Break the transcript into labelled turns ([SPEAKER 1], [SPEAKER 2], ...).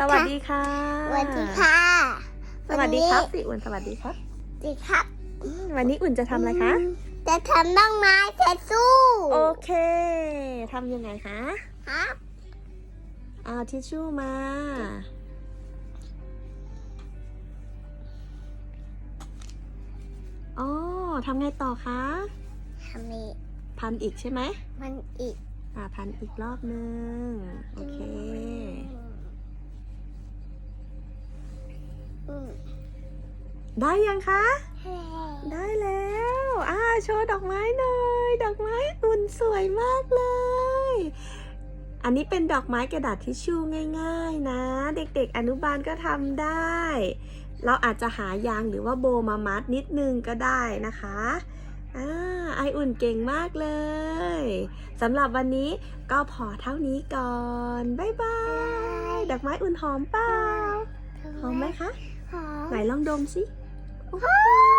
[SPEAKER 1] สวัสดีค่ะ
[SPEAKER 2] สวัสดีค่ะ
[SPEAKER 1] สวัสดีครับสิอุ่นสวัสดีครับ
[SPEAKER 2] สวัสดีครับ
[SPEAKER 1] อืมวันนี้อุ่นจะทำอะไรคะ
[SPEAKER 2] จะทำบ้างไม้เทสู้
[SPEAKER 1] โอเคทำยังไงคะ
[SPEAKER 2] ครับ
[SPEAKER 1] เอาทิชชู่มา อ๋อทำไงต่อคะ
[SPEAKER 2] ทำนี้
[SPEAKER 1] พันอีกใช่ไหม
[SPEAKER 2] มันอีก
[SPEAKER 1] อ่าพันอีกรอบนึง โอเค ได้ยังคะ
[SPEAKER 2] เฮ้
[SPEAKER 1] ได้แล้ว อ่า โชว์ดอกไม้หน่อย ดอกไม้อุ่นสวยมากเลย อันนี้เป็นดอกไม้กระดาษทิชชู่ง่าย ๆ นะ เด็กๆ อนุบาลก็ทำได้ เราอาจจะหายางหรือว่าโบมามัดนิดนึงก็ได้นะคะอ่าไออุ่นเก่งมากเลยสำหรับวันนี้ก็พอเท่านี้ก่อน บ๊ายบาย ดอกไม้อุ่นหอมเปล่า หอมไหมคะ
[SPEAKER 2] หอม
[SPEAKER 1] ไ